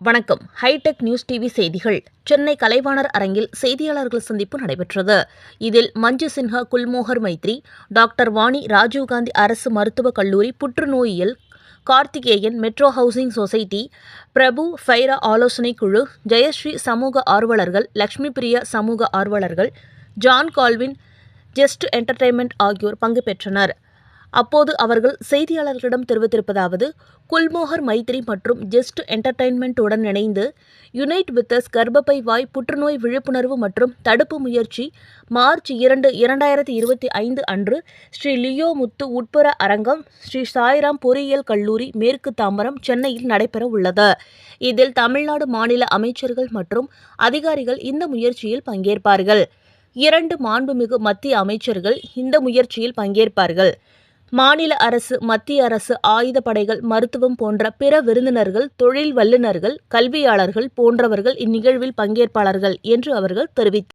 வணக்கம். Hitech news TV செய்திகள். சென்னை கலைவாணர் அரங்கில் செய்தியாளர்கள் சந்திப்பு நடைபெற்றது. இதில் மஞ்சு சின்ஹா குல்மோகர் மைத்ரி டாக்டர் வாணி ராஜீவ்காந்தி அரசு மருத்துவக் கல்லூரி புற்றுநோயியல் Karthikeyan metro housing society Prabhu Faira ஆலோசனைக் குழு ஜெயஸ்ரீ சமூக ஆர்வலர்கள் லக்ஷ்மி பிரியா சமூக ஆர்வலர்கள் ஜான் கால்வின் ஜெஸ்ட் என்டர்டைன்மெண்ட் ஆகியோர் பங்கு பெற்றனர். அப்போது அவர்கள் செய்தியாளர்களிடம் தெரிவித்திருப்பதாவது குல்மோகர் மைத்ரி மற்றும் ஜெஸ்ட் என்டர்டைன்மெண்ட்டுடன் இணைந்து யுனைட் வித்தஸ் கர்ப்பப்பை வாய் புற்றுநோய் விழிப்புணர்வு மற்றும் தடுப்பு முயற்சி மார்ச் இரண்டு இரண்டாயிரத்தி இருபத்தி ஐந்து அன்று ஸ்ரீ லியோ முத்து உட்புற அரங்கம் ஸ்ரீ சாய்ராம் பொறியியல் கல்லூரி மேற்கு தாம்பரம் சென்னையில் நடைபெற உள்ளது. இதில் தமிழ்நாடு மாநில அமைச்சர்கள் மற்றும் அதிகாரிகள் இந்த முயற்சியில் பங்கேற்பார்கள். இரண்டு மாண்புமிகு மத்திய அமைச்சர்கள் இந்த முயற்சியில் பங்கேற்பார்கள். மாநில அரசு மத்திய அரசு ஆயுதப்படைகள் மருத்துவம் போன்ற பிற விருந்தினர்கள் தொழில் வல்லுநர்கள் கல்வியாளர்கள் போன்றவர்கள் இந்நிகழ்வில் பங்கேற்பாளர்கள் என்று அவர்கள் தெரிவித்தனர்